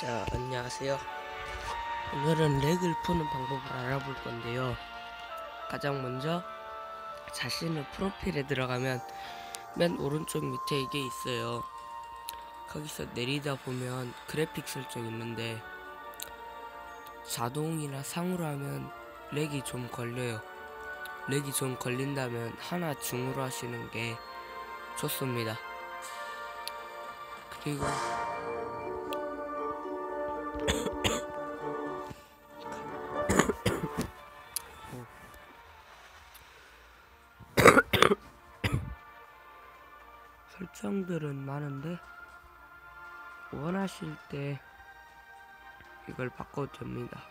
자, 안녕하세요. 오늘은 렉을 푸는 방법을 알아볼 건데요. 가장 먼저 자신의 프로필에 들어가면 맨 오른쪽 밑에 이게 있어요. 거기서 내리다 보면 그래픽 설정 있는데 자동이나 상으로 하면 렉이 좀 걸려요. 렉이 좀 걸린다면 하나 중으로 하시는 게 좋습니다. 그리고 설정들은 많은데 원하실 때 이걸 바꿔도 됩니다.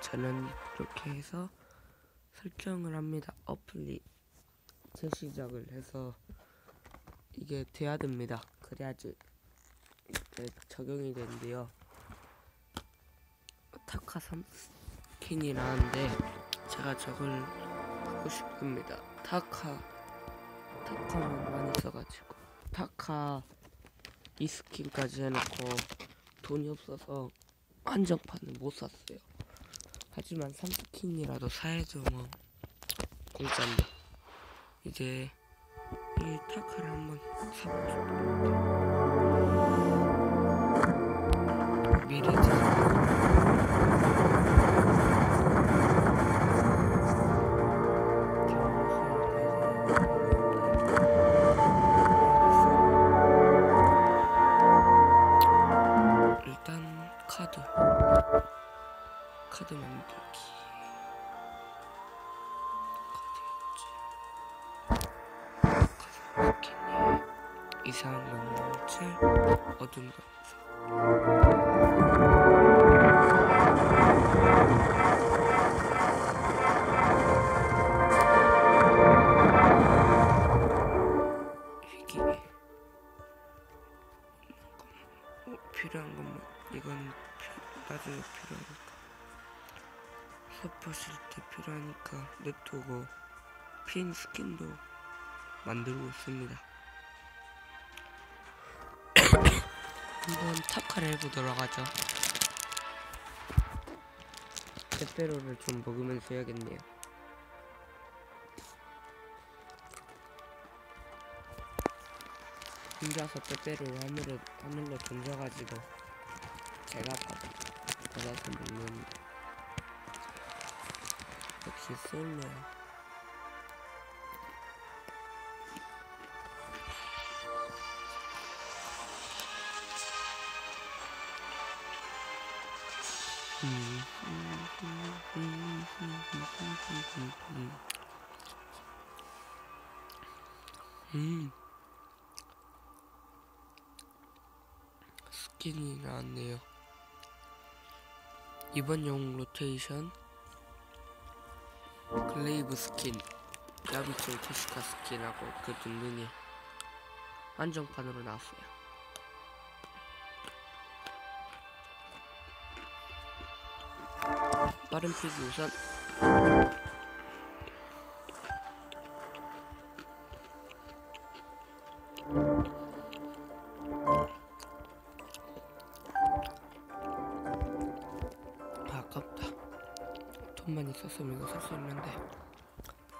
저는 이렇게 해서 설정을 합니다. 어플리 재시작을 해서 이게 돼야 됩니다. 그래야지 이게 적용이 되는데요. 타카 3스킨이 나는데 제가 저걸 하고 싶습니다. 타카 타카만 많이 써가지고 타카 이 스킨까지 해놓고 돈이 없어서 한정판을 못 샀어요. 하지만 3스킨이라도 사야죠 뭐 공짜인데 이제 이 타카를 한번 사보고 싶은데 미리 자 일단 카드. 카드 만들기 이상한 명체 어둠 감사 필요한 것만 이건 피- 나중에 필요하니까. 서포실 때 필요하니까 냅두고 핀 스킨도 만들고 있습니다 한번 타카를 해보도록 하죠. 페페로를 좀 먹으면서 해야겠네요. 혼자서 빼빼로 하늘로, 하늘로 던져가지고 제가 받, 받아서 먹는. 역시 솔로야 음. 스킨이 나왔네요. 이번 용 로테이션 글레이브 스킨, 야비총 토시카 스킨하고 그 등등이 한정판으로 나왔어요. 빠른 피기 우선 아, 아깝다. 돈만 있었으면 이거 살 수 있는데.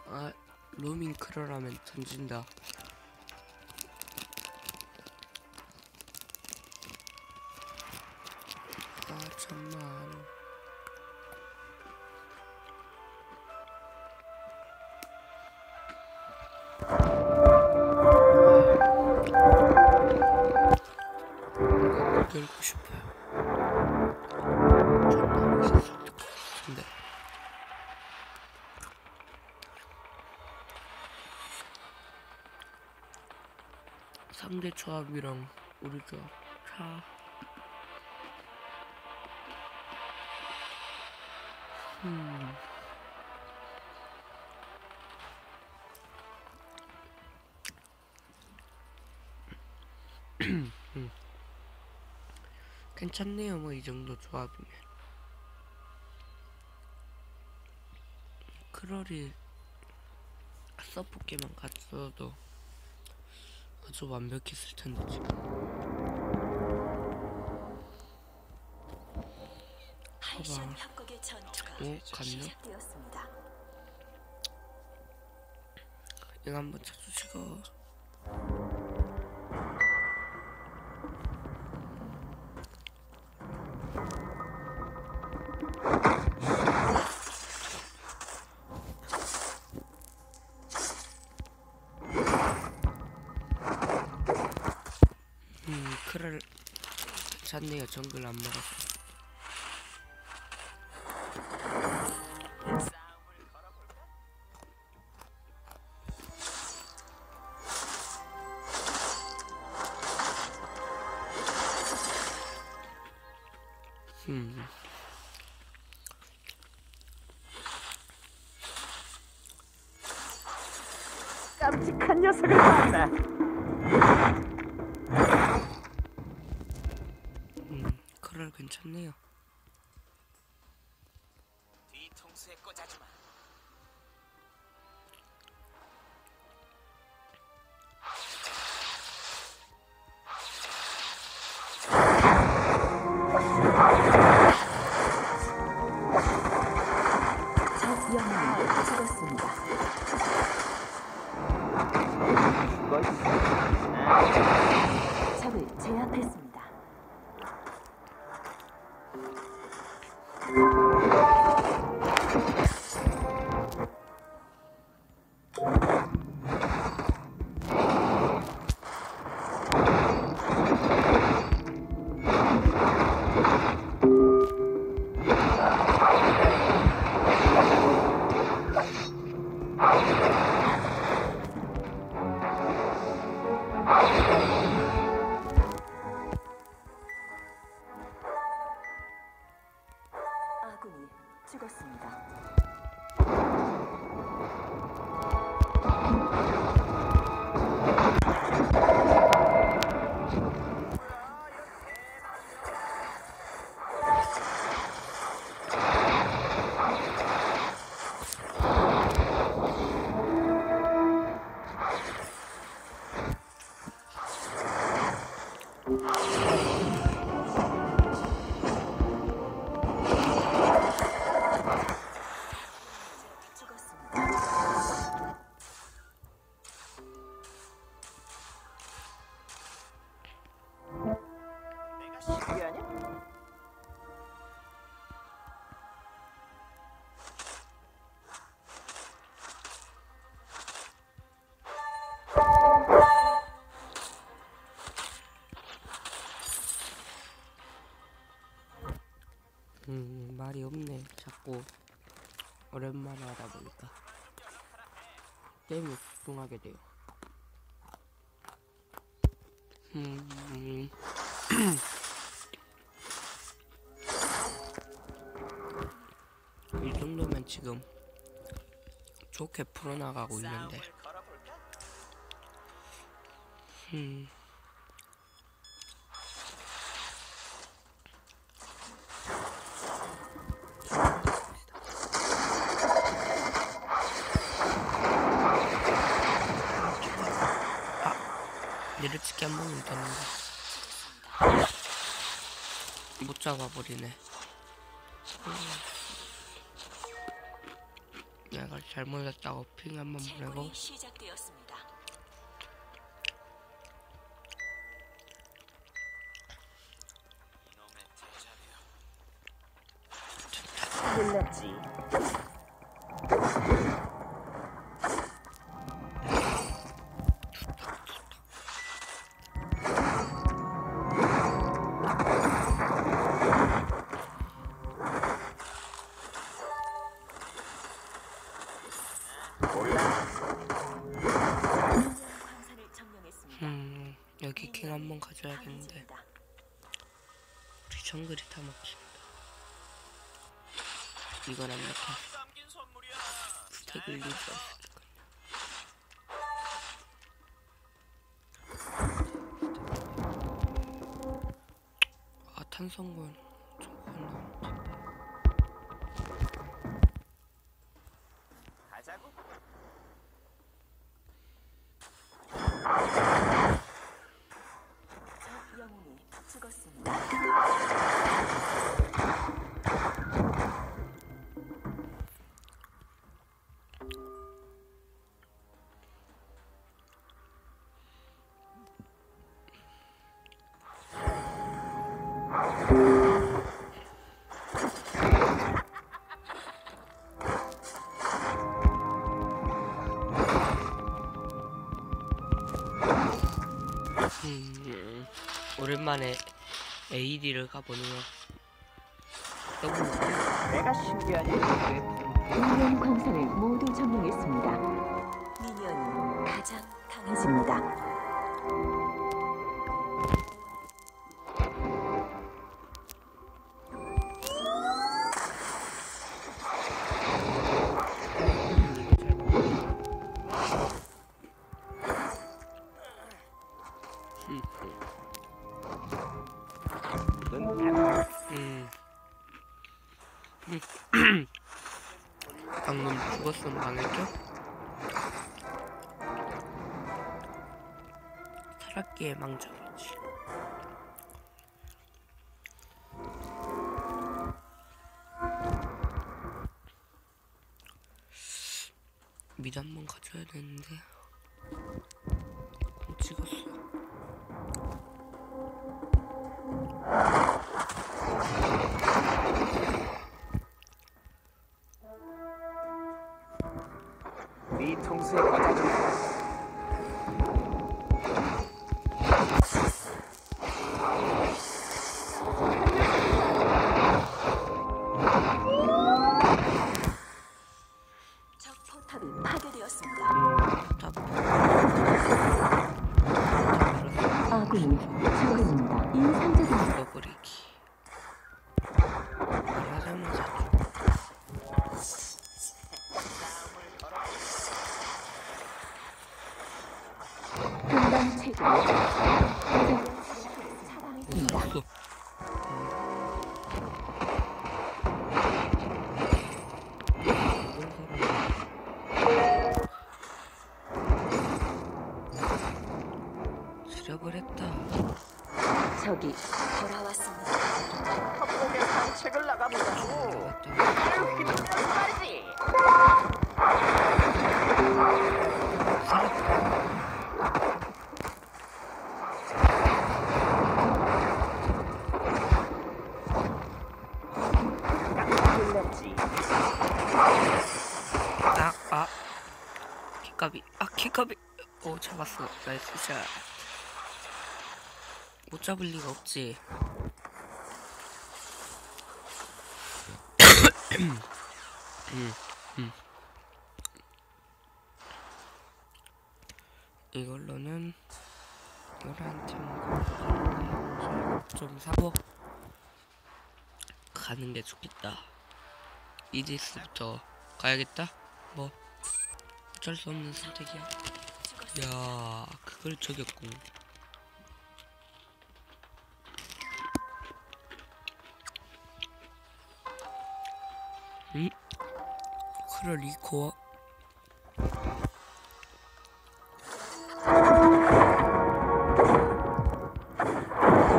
아, 로밍 크러라면 던진다. 끌고 싶어요. 것 같은데. 상대 조합이랑 우리 조합 차. 음. 음. 괜찮네요 뭐 이 정도 조합이면. 크럴이 서포게만 갔어도 아주 완벽했을 텐데 지금. 전투가 오 갔네 시작되었습니다. 이거 한번 쳐주시고 음 크를 잤네요. 정글 안 먹었어. 음. 깜찍한 녀석을 봤나? 괜찮네요. 뒤통수에 꽂아주마. 적을 제압했습니다. 말이 없네. 자꾸 오랜만에 하다 보니까 게임에 집중하게 돼요. 음, 음. 이 정도면 지금 좋게 풀어나가고 있는데. 음. 못 잡아버리네. 음. 내가 잘못했다고 핑 한번 보내고. 몰랐지. 정글이 다 막힌다. 이건 안 막혀. 선물이야. 스택을 리드 했으니까 아 탄성군 음, 오랜만에 AD를 가보네요. 너무. 내가 신기하니 미니언 광산을 방금 죽었으면 망했죠? 살았기에 망정이지. 미드 한번 가져야 되는데 네 통수에 적이 돌아왔습니다. 협곡에 산책을 나가보자고 아유 힘들면 말이지 놀랐지 아, 아. 키까비. 아. 오, 잡았어. 나이스 샷. 못 잡을 리가 없지. 음, 음. 이걸로는 노란 팀좀 사고 가는 게 좋겠다. 이디스부터 가야겠다. 뭐 어쩔 수 없는 선택이야. 야, 그걸 저겼군. 그럴 리코어?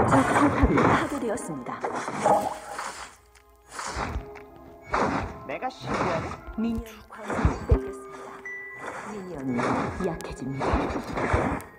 적 포탑이 파괴되었습니다. 내가 신기하니 미니언 광산이 뺏겼습니다. 미니언이 약해집니다.